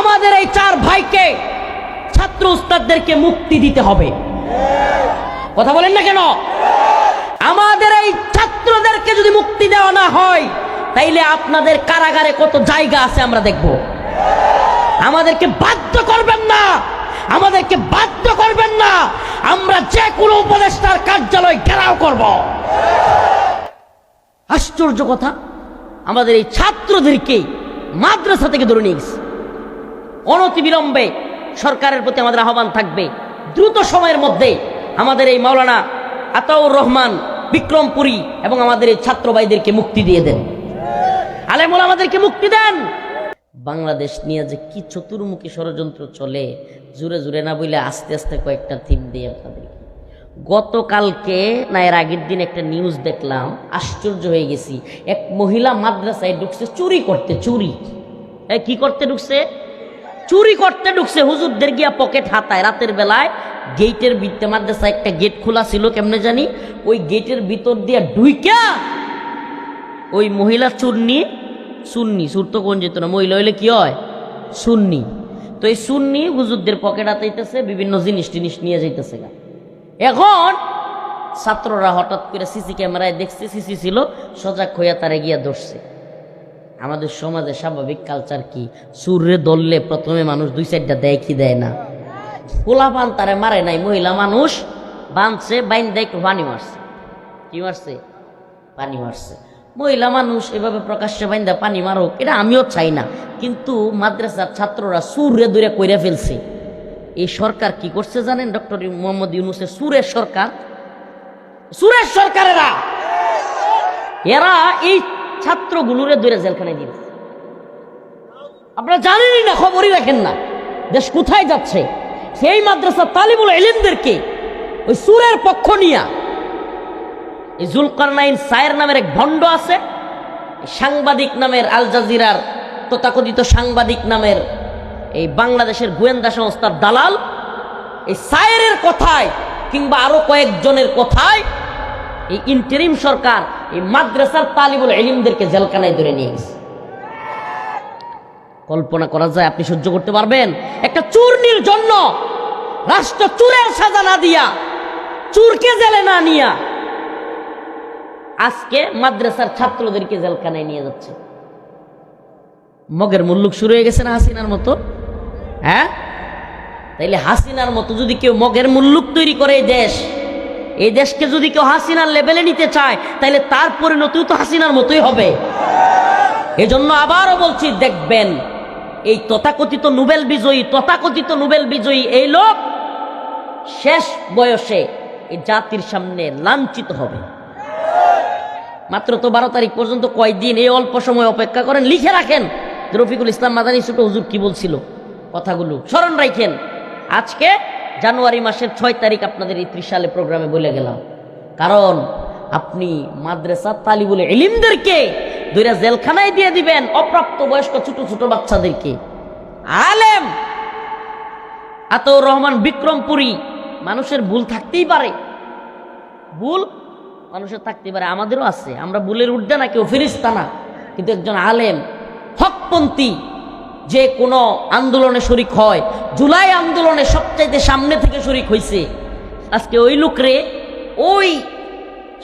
আমাদের এই চার ভাইকে ছাত্র উস্তাদদেরকে মুক্তি দিতে হবে। কথা বলেন না কেন? আমাদের এই ছাত্রদেরকে যদি মুক্তি দেওয়া না হয়, তাইলে আপনাদের কারাগারে কত জায়গা আছে আমরা দেখব। আমাদেরকে বাধ্য করবেন না। আমাদেরকে বাধ্য করবেন না। আমরা যে কোনো উপদেষ্টার কার্যালয় ঘেরাও করব। আশ্চর্য কথা, আমাদের এই ছাত্রদেরকে মাদ্রাসা থেকে ধরে নিয়ে গেছে। অনতিবিলম্বে সরকারের প্রতি আমাদের আহ্বান থাকবে। দ্রুত সময়ের মধ্যে আমাদের এই মাওলানা আতাউর রহমান বিক্রমপুরী এবং আমাদের এই ছাত্র ভাইদেরকে মুক্তি দিয়ে দেন। আলেমুল আমাদেরকে মুক্তি দেন। বাংলাদেশ নিয়ে যে কি চতুর্মুখী ষড়যন্ত্র চলে, জুড়ে জুড়ে না বইলে আস্তে আস্তে কয়েকটা থিম দিয়ে আপনাদেরকে গতকালকে না, এর আগের দিন একটা নিউজ দেখলাম, আশ্চর্য হয়ে গেছি। এক মহিলা মাদ্রাসায় ঢুকছে, চুরি করতে, চুরি। কি করতে ঢুকছে? চুরি করতে ঢুকছে, হুজুরদের গিয়া পকেট হাতায়। রাতের বেলায় গেটের ভিতরে মাদ্রাসা একটা গেট খোলা ছিল, কেমনে জানি? ওই গেটের ভিতর দিয়া ঢুইকা ওই মহিলা চুন্নি সুন্নি সুর তো কোন যেত না, মহিলা হইলে কি হয়? সুন্নি। তো এই সুন্নি হুজুরদের পকেট হাতাইতেছে, বিভিন্ন জিনিস টিনিস নিয়ে যাইতেছে গা। এখন ছাত্ররা হঠাৎ করে সিসি ক্যামেরায় দেখছে, সিসি ছিল, সজাগ হইয়া তারে গিয়া ধরছে। আমাদের সমাজে স্বাভাবিক কালচার কি? সুরে দললে প্রথমে মানুষ দুই সাইডটা দেয়, কি দেয় না? পোলা পান তারে মারে নাই, মহিলা মানুষ বাঁধছে বাইন দেয় পানি মারছে। কি মারছে? পানি মারছে। মহিলা মানুষ এভাবে প্রকাশ্যে বাইন্দা পানি মারুক, এটা আমিও চাই না। কিন্তু মাদ্রাসার ছাত্ররা সুরে দূরে কইরা ফেলছে। এই সরকার কি করছে জানেন, ডক্টর মোহাম্মদ ইউনুসের সুরের সরকার? সুরের সরকারেরা! এরা এই ছাত্রগুলোরে দূরে জেলখানায় দিয়েছে আপনারা জানেনই না, খবরই রাখেন না। দেশ কোথায় যাচ্ছে? সেই মাদ্রাসা তালিবুল এলিমদেরকে ওই সুরের পক্ষ নিয়া এই জুলকারনাইন সায়ের নামের এক ভণ্ড আছে সাংবাদিক নামের আল জাজিরার তথাকথিত সাংবাদিক নামের এই বাংলাদেশের গোয়েন্দা সংস্থার দালাল, এই সায়েরের কথায় কিংবা আরও কয়েকজনের কথায় এই ইন্টারিম সরকার এই মাদ্রাসার তালিবুল এলিমদেরকে জেলখানায় ধরে নিয়ে গেছে। কল্পনা করা যায় আপনি সহ্য করতে পারবেন? একটা চূর্ণির জন্য রাষ্ট্র চুরের সাজা না দিয়া, চুরকে জেলে না নিয়া আজকে মাদ্রাসার ছাত্রদেরকে জেলখানায় নিয়ে যাচ্ছে। মগের মুল্লুক শুরু হয়ে গেছে না হাসিনার মতো? হ্যাঁ? তাইলে হাসিনার মতো যদি কেউ মগের মুল্লুক তৈরি করে দেশ এই দেশকে যদি কেউ হাসিনার লেভেলে নিতে চায় তাহলে তার পরিণতিও তো হাসিনার মতোই হবে। এজন্য আবারও বলছি, দেখবেন, এই তথাকথিত নোবেল বিজয়ী, তথাকথিত নোবেল বিজয়ী এই লোক শেষ বয়সে এই জাতির সামনে লাঞ্ছিত হবে। মাত্র তো বারো তারিখ পর্যন্ত কয়দিন এই অল্প সময় অপেক্ষা করেন, লিখে রাখেন। রফিকুল ইসলাম মাদানী ছোট হুজুর কি বলছিল? কথাগুলো স্মরণ রাখেন। আজকে জানুয়ারি মাসের ছয় তারিখ আপনাদের এই ত্রিশ সালে প্রোগ্রামে বলে গেলাম। কারণ আপনি মাদ্রাসা তালিবুল এলিমদেরকে দুইটা জেলখানায় দিয়ে দিবেন অপ্রাপ্ত বয়স্ক ছোট ছোট বাচ্চাদেরকে। আলেম! আতর রহমান বিক্রমপুরী, মানুষের ভুল থাকতেই পারে। ভুল মানুষের থাকতে পারে, আমাদেরও আছে। আমরা ভুলের উঠতে না কেউ ফিরিস্তা না কিন্তু একজন আলেম, হকপন্থী যে কোনো আন্দোলনে শরিক হয়। জুলাই আন্দোলনে সবচাইতে সামনে থেকে শরিক হয়েছে আজকে ওই লোকরে, ওই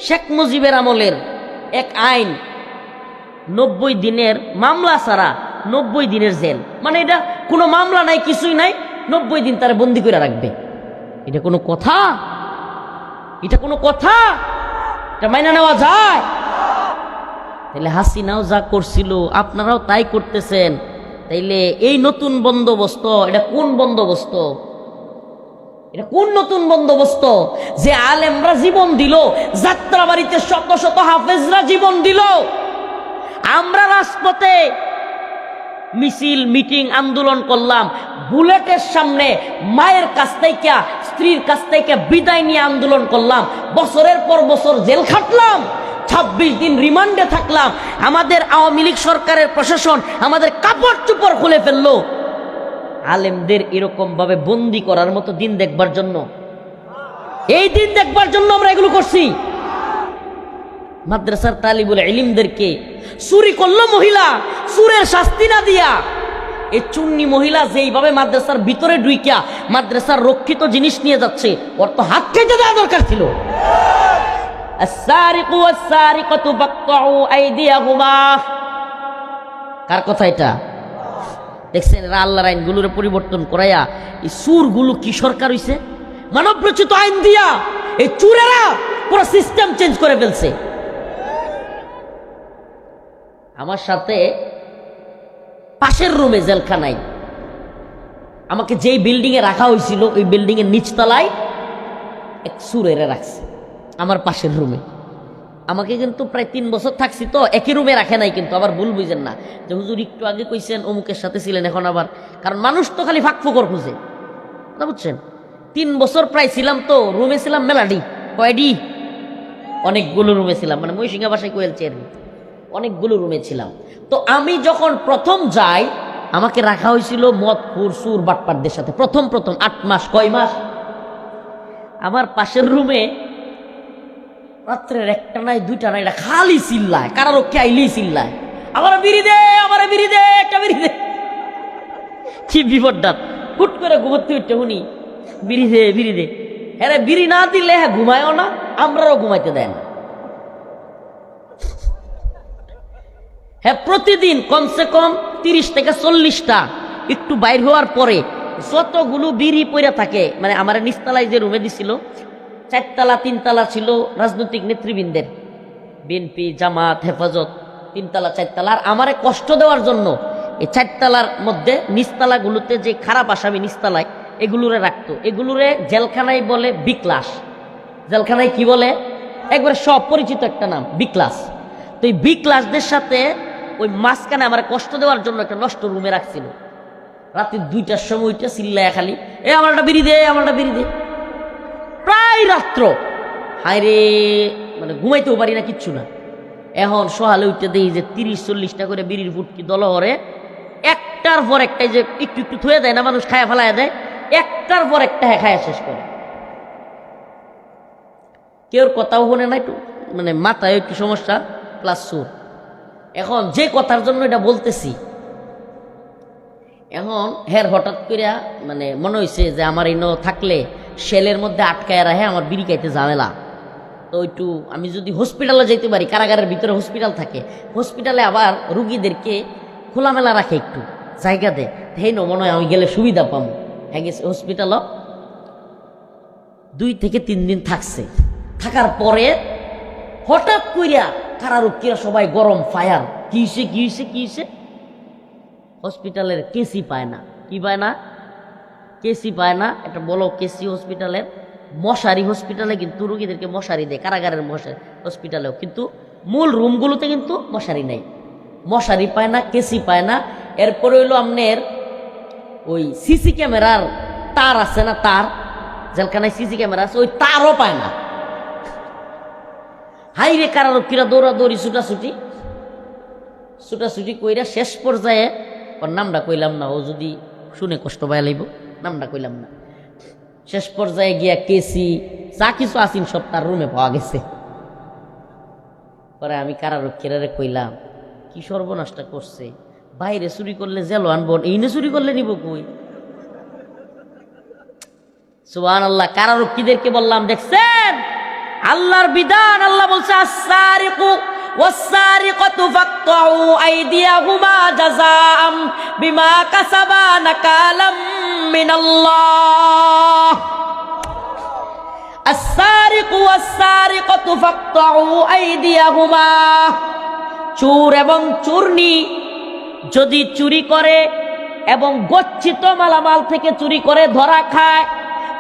শেখ মুজিবের আমলের এক আইন, নব্বই দিনের মামলা ছাড়া নব্বই দিনের জেল। মানে এটা কোনো মামলা নাই, কিছুই নাই, নব্বই দিন তারা বন্দি করে রাখবে। এটা কোনো কথা? এটা কোনো কথা? এটা মাইনা নেওয়া যায়? তাইলে হাসিনাও যা করছিল, আপনারাও তাই করতেছেন। তাইলে এই নতুন বন্দোবস্ত, এটা কোন বন্দোবস্ত? এটা কোন নতুন বন্দোবস্ত? যে আলেমরা জীবন দিল, যাত্রাবাড়িতে শত শত হাফেজরা জীবন দিল। আমরা রাজপথে মিছিল, মিটিং, আন্দোলন করলাম। বুলেটের সামনে মায়ের কাছ থেকে, স্ত্রীর কাছ থেকে বিদায় নিয়ে আন্দোলন করলাম। বছরের পর বছর জেল খাটলাম। ছাব্বিশ দিন রিমান্ডে থাকলাম। আমাদের আওয়ামী লীগ সরকারের প্রশাসন আমাদের কাপড় চুপড় খুলে ফেলল। আলেমদের এরকম ভাবে বন্দি করার মতো দিন দেখবার জন্য। এই দিন দেখবার জন্য আমরা এগুলো করছি। মাদ্রাসার তালিবুল এলিমদেরকে চুরি করল মহিলা সুরের শাস্তি না দিয়া। এই চুন্নি মহিলা যেইভাবে মাদ্রাসার ভিতরে ডুইকা মাদ্রাসার রক্ষিত জিনিস নিয়ে যাচ্ছে, ওর তো হাত কেটে দেওয়া দরকার ছিল। কার কথা এটা? দেখছেন এরা আল্লাহর আইনগুলোর পরিবর্তন করাইয়া এই সুরগুলো কি সরকার হইছে? মানব রচিত আইন দিয়া এই চুরেরা পুরো সিস্টেম চেঞ্জ করে ফেলছে। আমার সাথে পাশের রুমে জেলখানায় আমাকে যেই বিল্ডিং এ রাখা হয়েছিল, ওই বিল্ডিং এর নিচতলায় এক সুরেরে রাখছে। আমার পাশের রুমে। আমাকে কিন্তু প্রায় তিন বছর থাকছি তো, একই রুমে রাখে নাই কিন্তু, আবার ভুল বুঝেন না। যে হুজুর একটু আগে কইছেন, অমুকের সাথে ছিলেন, এখন আবার। কারণ মানুষ তো খালি ফাঁক ফুকর খুঁজে। না বুঝছেন? তিন বছর প্রায় ছিলাম তো, রুমে ছিলাম মেলাডি। কয়ডি অনেকগুলো রুমে ছিলাম মানে মহিষিংহা বাসায় কোয়েলছি আর কি। অনেকগুলো রুমে ছিলাম। তো আমি যখন প্রথম যাই, আমাকে রাখা হয়েছিল মদ ফুর সুর বাটপাটদের সাথে। প্রথম প্রথম, আট মাস, কয় মাস? আমার পাশের রুমে রাত্রের একটা নাই, দুইটা নাই, এটা খালি চিল্লায়, কারারক্ষী আইলেই চিল্লায়। আমার বিড়ি দে, আমার বিড়ি দে, একটা বিড়ি দে। কি বিপদটা হুট করে ঘুমোতে উঠতে শুনি, বিড়ি দে বিড়ি দে। হ্যাঁ বিড়ি না দিলে হ্যাঁ ঘুমায়ও না, আমরাও ঘুমাইতে দেয় না। হ্যাঁ প্রতিদিন কমসে কম তিরিশ থেকে চল্লিশটা একটু বাইর হওয়ার পরে যতগুলো বিড়ি পইরা থাকে মানে আমার নিস্তালায় যে রুমে দিছিল চারতলা, তিনতলা ছিল রাজনৈতিক নেতৃবৃন্দের। বিএনপি, জামাত, হেফাজত, তিনতলা, চারতলা। আর আমারে কষ্ট দেওয়ার জন্য এই চারতলার মধ্যে নিস্তালাগুলোতে যে খারাপ আসামি নিস্তালায় এগুলোরে রাখতো। এগুলোরে জেলখানায় বলে বিক্লাস। জেলখানায় কি বলে? একবারে সব পরিচিত একটা নাম, বিক্লাস। তো এই বিক্লাসদের সাথে ওই মাঝখানে আমার কষ্ট দেওয়ার জন্য একটা নষ্ট রুমে রাখছিল। রাত্রি দুইটার সময় ওইটা চিল্লায় খালি, এ আমার একটা বিড়ি দে আমার একটা বিড়ি দে। প্রায় রাত্র। হায় রে মানে ঘুমাইতেও পারি না, কিচ্ছু না। এখন সহালে উঠতে দেখি যে তিরিশ, চল্লিশটা করে বিড়ির ফুটকি দলহরে একটার পর একটাই যে একটু একটু থুয়ে দেয় না, মানুষ খায়া ফেলায় দেয়। একটার পর একটা হ্যাঁ খায়া শেষ করে। কেউর কথাও শোনে না একটু মানে মাথায় একটু সমস্যা প্লাস সুর এখন যে কথার জন্য এটা বলতেছি, এখন হের হঠাৎ করিয়া মানে মনে হয়েছে যে আমার ইনো থাকলে সেলের মধ্যে আটকায় রাখে, আমার বিড়ি খাইতে ঝামেলা। তো একটু আমি যদি হসপিটালে যেতে পারি, কারাগারের ভিতরে হসপিটাল থাকে হসপিটালে আবার রুগীদেরকে খোলামেলা রাখে একটু, জায়গা দেয়। হেই ন, মনে হয় আমি গেলে সুবিধা পাবো হ্যাঁ গেছে হসপিটালও দুই থেকে তিন দিন থাকছে। থাকার পরে হঠাৎ কইরা কারারক্ষীরা সবাই গরম ফায়ার। কি হইছে কি হইছে কি হইছে? হসপিটালের কেসি পায় না। কি পায় না? কেসি পায় না, একটা বলো কেসি হসপিটালের মশারি হসপিটালে কিন্তু রুগীদেরকে মশারি দেয়, কারাগারের মশারি হসপিটালেও কিন্তু মূল রুমগুলোতে কিন্তু মশারি নেই। মশারি পায় না, কেসি পায় না। এরপরে হইল আপনার ওই সিসি ক্যামেরার তার আছে না, তার? জেলখানায় সিসি ক্যামেরা আছে, ওই তারও পায় না। হাই রে কারারক্ষীরা দৌড়াদৌড়ি, ছুটাছুটি। ছুটাছুটি কইরা শেষ পর্যায়ে, ওর নামটা কইলাম না, ও যদি শুনে কষ্ট পায় লাইব। নামটা কইলাম না। শেষ পর্যায়ে গিয়া কেসি, যা কিছু আসিন সব তার রুমে পাওয়া গেছে। পরে আমি কারারক্ষীরা কইলাম, কি সর্বনাশটা করছে? বাইরে চুরি করলে জেল আনব এইনে চুরি করলে নিব কই? সুবহান আল্লাহ কারারক্ষীদেরকে বললাম, দেখছেন? আল্লাহর বিধান, আল্লাহ বলছে আসারিকু والسارقة فاقطعوا أيديهما جزاء بما كسبا نكالا من الله السارق والسارقة فاقطعوا أيديهما চোর এবং চূর্ণী যদি চুরি করে এবং গচ্ছিত মালামাল থেকে চুরি করে ধরা খায়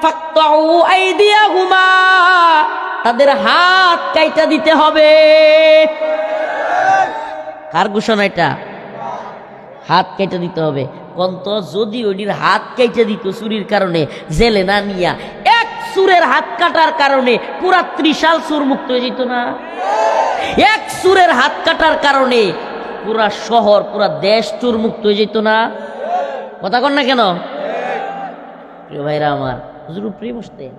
ফাক্তাউ আইদিয়াহুমা তাদের হাত কাইটা দিতে হবে। কার ঘোষণা এটা? হাত কেটে দিতে হবে। কন্ত যদি ওইটির হাত কেটে দিত চুরির কারণে, জেলে না নিয়া এক সুরের হাত কাটার কারণে পুরা ত্রিশাল সুর মুক্ত হয়ে যেত না। এক সুরের হাত কাটার কারণে পুরা শহর, পুরা দেশ চুর মুক্ত হয়ে যেত না। কথা কন না কেন? প্রিয় ভাইরা আমার, হুজুর প্রিয় বসতে এর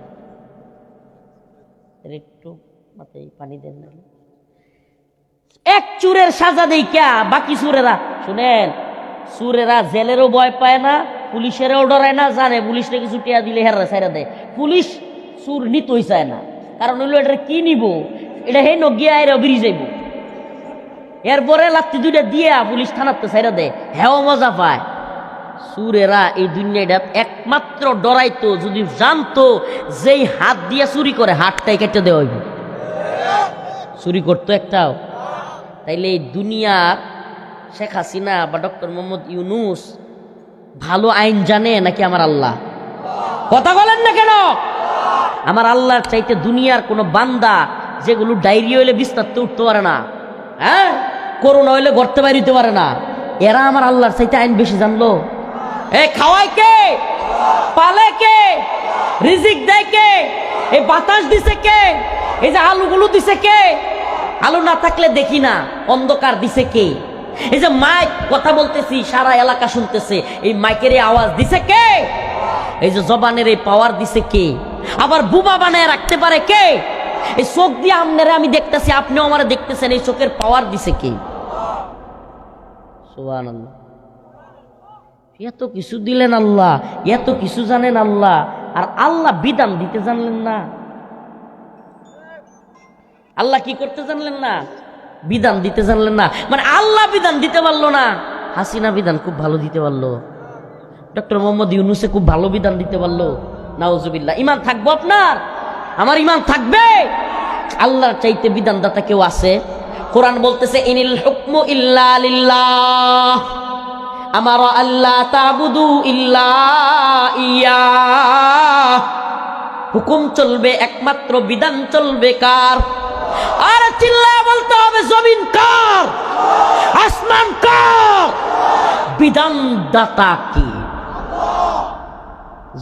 একটু মাথায় পানি দেন না। এক চুরের সাজা দেই ক্যা বাকি চুরেরা, শুনেন সুরেরা জেলেরও ভয় পায় না, পুলিশেরও ডরায় না, জানে পুলিশরে কিছু টিয়া দিলে হেরা সাইরা দেয়। পুলিশ সুর নিতই চায় না, কারণ হইল এটা কি নিব? এটা হে নগিয়া এর বেরিয়ে যাইব। এরপরে লাত্তি দুইটা দিয়া পুলিশ থানাতে সাইরা দেয়। হেও মজা পায়। সুরেরা এই দুনিয়াটা একমাত্র ডরাইতো, যদি জানতো যেই হাত দিয়া চুরি করে, হাতটাই কেটে দেওয়া হইব। চুরি করতো একটাও। তাইলে এই দুনিয়ার শেখ হাসিনা বা ডক্টর মোহাম্মদ ইউনুস ভালো আইন জানে নাকি আমার আল্লাহ? কথা বলেন না কেন? আমার আল্লাহর চাইতে দুনিয়ার কোনো বান্দা যেগুলো ডায়রি হইলে বিস্তারতে উঠতে পারে না। হ্যাঁ? করোনা হইলে গড়তে বাইরিতে পারে না। এরা আমার আল্লাহর চাইতে আইন বেশি জানলো। এ খাওয়ায় কে? পালে কে? রিজিক দেয় কে? এই বাতাস দিছে কে? এই যে আলুগুলো দিছে কে? আলু না থাকলে দেখি না, অন্ধকার দিছে কে? এই যে মাইক কথা বলতেছি, সারা এলাকা শুনতেছে, এই মাইকের আওয়াজ দিছে কে? এই যে জবানের এই পাওয়ার দিছে কে? আবার বুবা বানায় রাখতে পারে কে? এই চোখ দিয়ে আপনারা আমি দেখতেছি, আপনিও আমার দেখতেছেন, এই চোখের পাওয়ার দিছে কে? সুবহানাল্লাহ। এত কিছু দিলেন আল্লাহ, এত কিছু জানেন আল্লাহ, আর আল্লাহ বিধান দিতে জানলেন না। আল্লাহ কি করতে জানলেন না? বিধান দিতে জানলেন না। মানে আল্লাহ বিধান দিতে পারল না। হাসিনা বিধান খুব ভালো দিতে পারল। ডক্টর মোহাম্মদ ইউনুসে খুব ভালো বিধান দিতে পারল। নাউজুবিল্লাহ। ইমান থাকব আপনার? আমার ইমান থাকবে? আল্লাহর চাইতে বিধানদাতা কেউ আছে? কোরআন বলতেছে, ইনিল হুকমু ইল্লা লিল্লাহ। আমার আল্লাহ তাবুদু ইল্লা ইয়া। হুকুম চলবে, একমাত্র বিধান চলবে কার? আর চিল্লায় বলতে হবে, জমিন কার? আসমান কার? বিধান দাতা কি?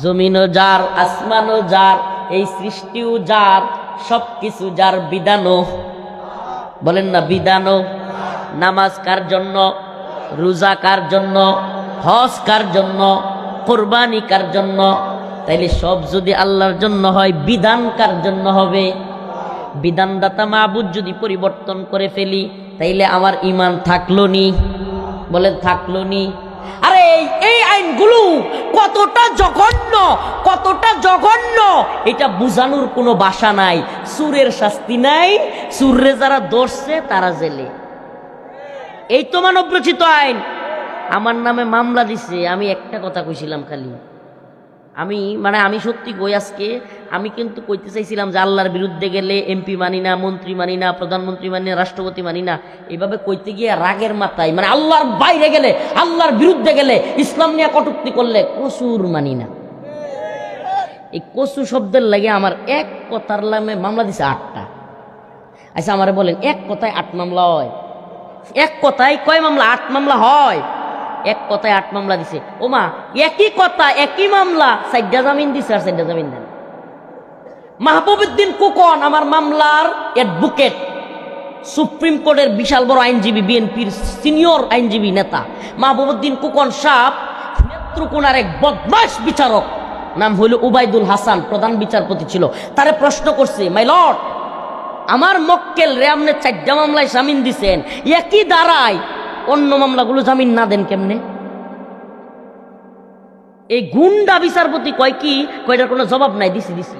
জমিনও যার, আসমানও যার, এই সৃষ্টিও যার সব কিছু যার, বিধানও। বলেন না, বিধানও। নামাজ কার জন্য? রোজা কার জন্য, হজ কার জন্য, কোরবানি কার জন্য? তাইলে সব যদি আল্লাহর জন্য হয়, বিধান কার জন্য হবে? বিধানদাতা মাহবুদ যদি পরিবর্তন করে ফেলি, তাইলে আমার ইমান থাকল নি? বলেন থাকল নি। আরে, এই- আইনগুলো কতটা জঘন্য কতটা জঘন্য? এটা বুঝানোর কোনো বাসা নাই। সুরের শাস্তি নাই সুরে যারা ধরছে তারা জেলে। এই তো মানব রচিত আইন। আমার নামে মামলা দিছে, আমি একটা কথা কইছিলাম খালি। আমি মানে আমি সত্যি কই আজকে, আমি কিন্তু কইতে চাইছিলাম যে আল্লাহর বিরুদ্ধে গেলে এমপি মানি না, মন্ত্রী মানি না, প্রধানমন্ত্রী মানি না, রাষ্ট্রপতি মানি না এইভাবে কইতে গিয়ে রাগের মাথায় মানে আল্লাহর বাইরে গেলে, আল্লাহর বিরুদ্ধে গেলে ইসলাম নিয়ে কটুক্তি করলে কসুর মানি না। এই কসু শব্দের লাগে আমার এক কথার নামে মামলা দিছে আটটা। আচ্ছা আমারে বলেন, এক কথায় আট মামলা হয়। এক কথায় কয় মামলা? আট মামলা হয়। এক কথায় আট মামলা দিছে। ও মা একই কথা, একই মামলা সাইডা জামিন দিছে আর সাইডা জামিন দেন। মাহবুবুদ্দিন কুকন, আমার মামলার অ্যাডভোকেট সুপ্রিম কোর্টের বিশাল বড় আইনজীবী, বিএনপির সিনিয়র আইনজীবী নেতা। মাহবুবুদ্দিন কুকন সাহ নেত্রকোনার এক বদমাস বিচারক, নাম হইল উবাইদুল হাসান, প্রধান বিচারপতি ছিল। তারে প্রশ্ন করছে, মাই লর্ড আমার মক্কেল রে আপনি চারটা মামলায় জামিন দিছেন। একই দাঁড়ায় অন্য মামলাগুলো জামিন না দেন কেমনে? এই গুন্ডা বিচারপতি কয় কি? কয়টার কোনো জবাব নাই? দিছি দিছি।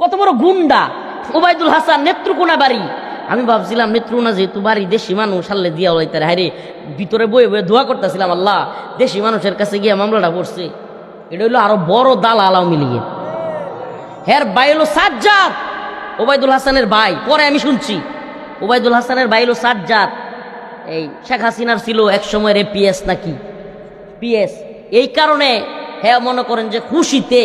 কত বড় গুন্ডা। ওবায়দুল হাসান নেত্রকোনা বাড়ি। আমি ভাবছিলাম, নেত্রকোনা যেহেতু বাড়ি দেশি মানুষ আল্লে দিয়া হইতে হারে ভিতরে বয়ে বয়ে ধোয়া করতেছিলাম, আল্লাহ। দেশি মানুষের কাছে গিয়ে মামলাটা পড়ছে এটা হইল আরও বড় দাল আলাও মিলিয়ে হের ভাই হলো সাজ্জাদ। ওবায়দুল হাসানের ভাই, পরে আমি শুনছি। ওবায়দুল হাসানের ভাই হলো সাজ্জাদ। এই শেখ হাসিনার ছিল এক সময়ের পিএস নাকি? পিএস এই কারণে হ্যাঁ মনে করেন যে খুশিতে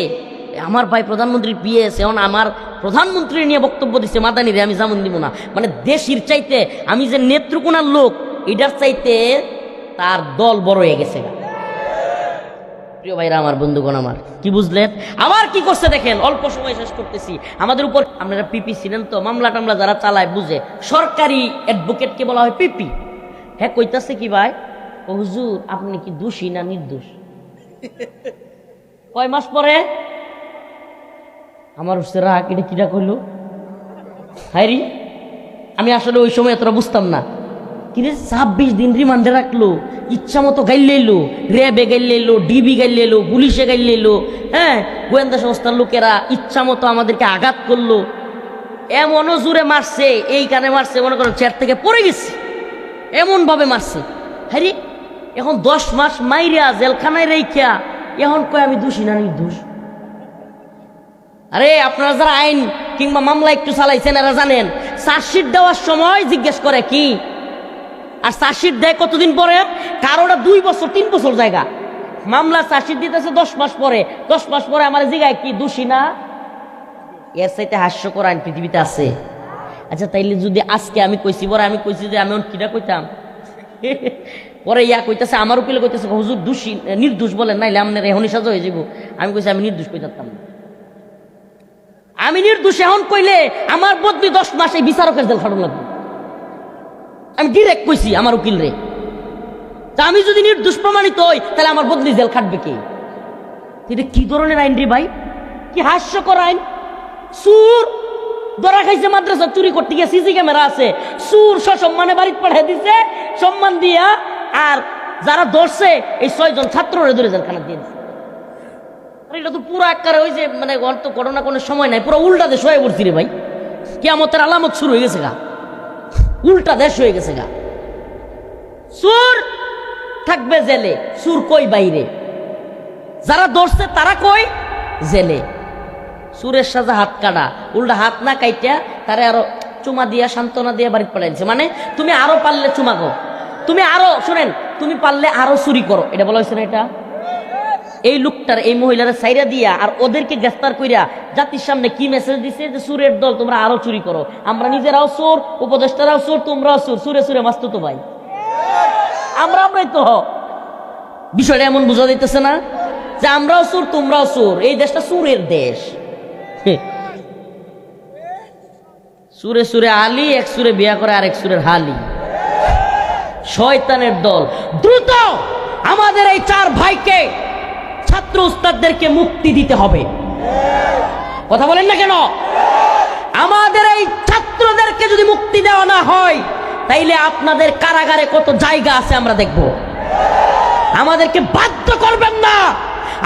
আমার ভাই প্রধানমন্ত্রী পিএস এখন আমার প্রধানমন্ত্রী নিয়ে বক্তব্য দিচ্ছে মাদানিরে আমি জামুন দিব না। মানে দেশির চাইতে আমি যে নেত্রকোনার লোক, এটার চাইতে তার দল বড় হয়ে গেছে প্রিয় ভাইরা, আমার বন্ধুগণ আমার, কি বুঝলেন? আবার কি করছে দেখেন? অল্প সময় শেষ করতেছি। আমাদের উপর আপনারা পিপি ছিলেন তো, মামলা টামলা যারা চালায় বুঝে। সরকারি অ্যাডভোকেটকে বলা হয় পিপি। হ্যাঁ কইতাছে কি ভাই? হুজুর, আপনি কি দোষী না নির্দোষ? কয় মাস পরে? আমার রাগ, এটা কিটা কইল? হাইরি আমি আসলে ওই সময় এতটা বুঝতাম না। কিরে ছাব্বিশ দিন রিমান্ডে রাখল, ইচ্ছা মতো গাইলে এলো র্যাবে গাইলে এলো ডিবি গাইলে এলো পুলিশে গাইলে এলো হ্যাঁ? গোয়েন্দা সংস্থার লোকেরা ইচ্ছা মতো আমাদেরকে আঘাত করল। এমনও জুড়ে মারছে, এই কানে মারছে, মনে করো চেয়ার থেকে পড়ে গেছে। এমনভাবে মারছে। হ্যাঁ এখন দশ মাস মাইরা জেলখানায় রেখা এখন কয় আমি দোষী না নির্দোষ? আরে, আপনারা যারা আইন কিংবা মামলা একটু চালাইছেন, এরা জানেন, চার্জশিট দেওয়ার সময় জিজ্ঞেস করে কি? আর চার্জশিট দেয় কতদিন পরে? কারোটা দুই বছর, তিন বছর জায়গা। মামলা চার্জশিট দিতেছে দশ মাস পরে। দশ মাস পরে আমার জিগায় কি দোষী না? এর সাথে হাস্যকর আইন পৃথিবীতে আছে। আচ্ছা তাইলে যদি আজকে আমি কইছি, পরে আমি কইছি যে আমি কিটা কইতাম। পরে ইয়া কইতাছে, আমার উকিলে কইতাছে, হুজুর দোষী, নির্দোষ বলেন, নাইলে আপনার এখনই সাজা হয়ে যাব আমি কইছি, আমি নির্দোষ কইতাম না। আমি নির্দোষ, এখন কইলে আমার বদলি দশ মাস বিচারকের জেল খাটন লাগবে। আমি ডিরেক্ট কইছি আমার উকিল রে। তা আমি যদি নির্দোষ প্রমাণিত হই, তাহলে আমার বদলি জেল খাটবে কে? এটা কি ধরনের আইন রে ভাই? কি হাস্যকর আইন? সুর! ধরা খাইছে মাদ্রাসা চুরি করতে গিয়ে সিসি ক্যামেরা আছে। সুর সসম্মানে বাড়িতে পাঠিয়ে দিছে, সম্মান দিয়া, আর যারা ধরছে, এই ছয়জন ছাত্ররে ধরে জেলখানা দিয়ে দিছে। এটা তো পুরো আকারে ওই যে মানে অন্ত ঘটনা, কোনো সময় নাই, পুরো উল্টা দেশ হয়ে পড়ছি রে ভাই। কেমতের আলামত শুরু হয়ে গেছে গা। উল্টা দেশ হয়ে গেছে গা। সুর থাকবে জেলে সুর কই বাইরে? যারা ধরছে তারা কই? জেলে। সুরের সাজা হাত কাটা, উল্টা হাত না কাইটা তারা আরও চুমা দিয়া, সান্ত্বনা দিয়া বাড়িতে পাঠাইছে। মানে তুমি আরও পারলে চুমা গো তুমি আরও, শুনেন, তুমি পারলে আরও চুরি করো। এটা বলা হয়েছে না এটা? এই লোকটার, এই মহিলারা সাইরা দিয়া আর ওদেরকে গ্রেফতার কইরা জাতির সামনে কি মেসেজ দিছে? যে সুরের দল, তোমরা আরও চুরি করো। আমরা নিজেরাও চোর, উপদেষ্টারাও চোর, তোমরাও চোর। সুরে সুরে মাস্ত তো ভাই? আমরা আমরাই তো বিষয়টা এমন বোঝা যাইতেছে না যে আমরাও চোর, তোমরাও চোর। এই দেশটা সুরের দেশ। সুরে সুরে আলী, এক সুরে বিয়া করে আরেক সুরের হালি। শয়তানের দল। দ্রুত আমাদের এই চার ভাইকে ছাত্র উস্তাদদেরকে মুক্তি দিতে হবে। কথা বলেন না কেন? আমাদের এই ছাত্রদেরকে যদি মুক্তি দেওয়া না হয়, তাইলে আপনাদের কারাগারে কত জায়গা আছে আমরা দেখব। আমাদেরকে বাধ্য করবেন না।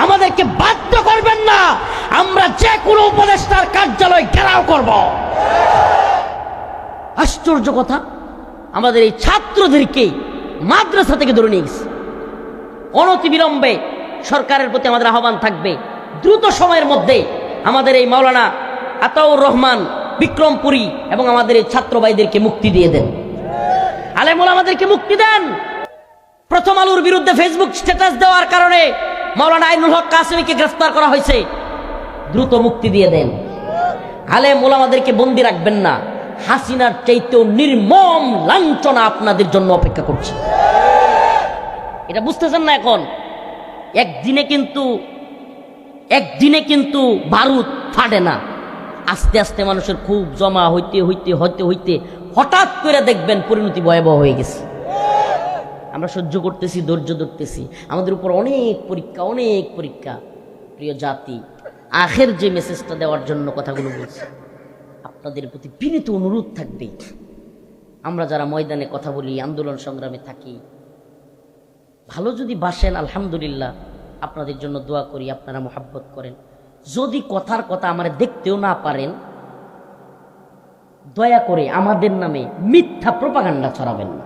আমাদেরকে বাধ্য করবেন না। আমরা যে কোনো উপদেষ্টার কার্যালয় ঘেরাও করব। আশ্চর্য কথা, আমাদের এই ছাত্রদেরকে মাদ্রাসা থেকে ধরে নিয়ে গেছে। অনতিবিলম্বে সরকারের প্রতি আমাদের আহ্বান থাকবে। দ্রুত সময়ের মধ্যে আমাদের এই মাওলানা আতাউর রহমান বিক্রমপুরী এবং আমাদের এই ছাত্র ভাইদেরকে মুক্তি দিয়ে দেন। আলেমুল আমাদেরকে মুক্তি দেন। প্রথম আলুর বিরুদ্ধে ফেসবুক স্ট্যাটাস দেওয়ার কারণে মাওলানা আইনুল হক কাসমিকে গ্রেফতার করা হয়েছে। দ্রুত মুক্তি দিয়ে দেন। আলেম ওলামাদেরকে বন্দি রাখবেন না। হাসিনার চাইতেও নির্মম লাঞ্ছনা আপনাদের জন্য অপেক্ষা করছে। এটা বুঝতেছেন না এখন? একদিনে কিন্তু একদিনে কিন্তু বারুদ ফাটে না। আস্তে আস্তে মানুষের খুব জমা হইতে হইতে হইতে হইতে হঠাৎ করে দেখবেন পরিণতি ভয়াবহ হয়ে গেছে। আমরা সহ্য করতেছি, ধৈর্য ধরতেছি। আমাদের উপর অনেক পরীক্ষা অনেক পরীক্ষা। প্রিয় জাতি, আখের যে মেসেজটা দেওয়ার জন্য কথাগুলো বলছি, আপনাদের প্রতি বিনীত অনুরোধ থাকবে। আমরা যারা ময়দানে কথা বলি, আন্দোলন সংগ্রামে থাকি ভালো যদি বাসেন, আলহামদুলিল্লাহ, আপনাদের জন্য দোয়া করি, আপনারা মোহাব্বত করেন। যদি কথার কথা আমার দেখতেও না পারেন, দয়া করে আমাদের নামে মিথ্যা প্রপাগান্ডা ছড়াবেন না।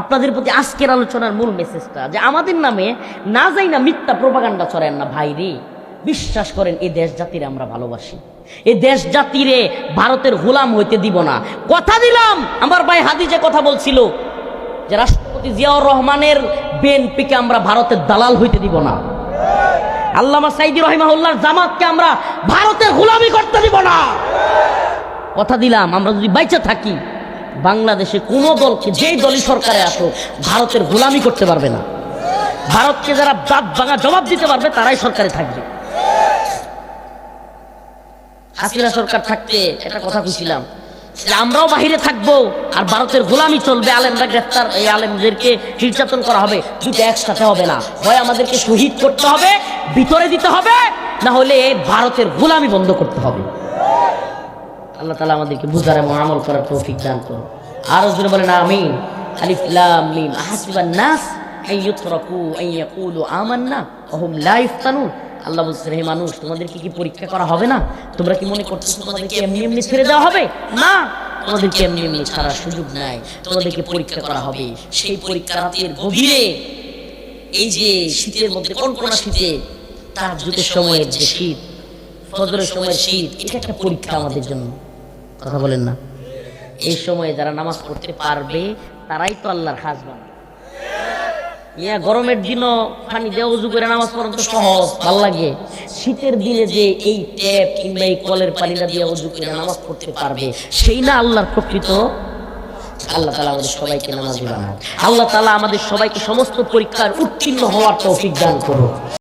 আপনাদের প্রতি আজকের আলোচনার মূল মেসেজটা যে আমাদের নামে না যাই না মিথ্যা প্রপাগান্ডা ছড়েন না, ভাই রে। বিশ্বাস করেন এই দেশ জাতিরে আমরা ভালোবাসি। এই দেশ জাতিরে ভারতের গোলাম হইতে দিব না। কথা দিলাম, আমার ভাই হাদি যে কথা বলছিল যে রাষ্ট্রপতি জিয়াউর রহমানের বিএনপিকে আমরা ভারতের দালাল হইতে দিব না। আল্লামা সাইদি রহিমাহুল্লাহর জামাতকে আমরা ভারতের গোলামি করতে দিব না। কথা দিলাম, আমরা যদি বাইচে থাকি, বাংলাদেশে কোনো দলকে যেই দলই সরকারে আসো ভারতের গোলামি করতে পারবে না। ভারতকে যারা দাঁত ভাঙা জবাব দিতে পারবে, তারাই সরকারে থাকবে। হাসিনা সরকার থাকতে একটা কথা খুঁজছিলাম আমরাও বাহিরে থাকব, আর ভারতের গোলামি চলবে, আলেমরা গ্রেফতার, এই আলেমদেরকে নির্যাতন করা হবে। দুটো একসাথে হবে না। হয় আমাদেরকে শহীদ করতে হবে, ভিতরে দিতে হবে, না হলে ভারতের গোলামি বন্ধ করতে হবে। আল্লাহ তালা আমাদেরকে বুঝার এবং আমল করার তৌফিক দান করুন। আরও জোরে বলেন, আমিন। আলিফ, লাম, মিম। আহাসিবান নাস, আন ইউতরাকু, আন ইয়াকুলু, আমান্না ওয়া লা ইফতানুন। আল্লাহ বলছে হে মানুষ, তোমাদেরকে কি পরীক্ষা করা হবে না? তোমরা কি মনে করছ তোমাদেরকে এমনি এমনি ছেড়ে দেওয়া হবে? না, তোমাদেরকে এমনি এমনি ছাড়ার সুযোগ নাই। তোমাদেরকে পরীক্ষা করা হবে। সেই পরীক্ষা রাতের গভীরে, এই যে শীতের মধ্যে কনকনা শীতে, তার যুদ্ধের সময়ের যে শীত, ফজরের সময়ের শীত, এটা একটা পরীক্ষা আমাদের জন্য। কথা বলেন না। এই সময়ে যারা নামাজ পড়তে পারবে, তারাই তো আল্লাহর খাস বানাবে ইয়া গরমের দিনও পানি দেওয়া উজু করে নামাজ পড়ানো তো সহজ, ভালো লাগে। শীতের দিনে যে এই ট্যাপ কিংবা এই কলের পানিটা দিয়ে উজু করে নামাজ পড়তে পারবে, সেই না আল্লাহর প্রকৃত। আল্লাহ তালা আমাদের সবাইকে নামাজ বানায় আল্লাহ তালা আমাদের সবাইকে সমস্ত পরীক্ষার উত্তীর্ণ হওয়ার তৌফিক দান করুন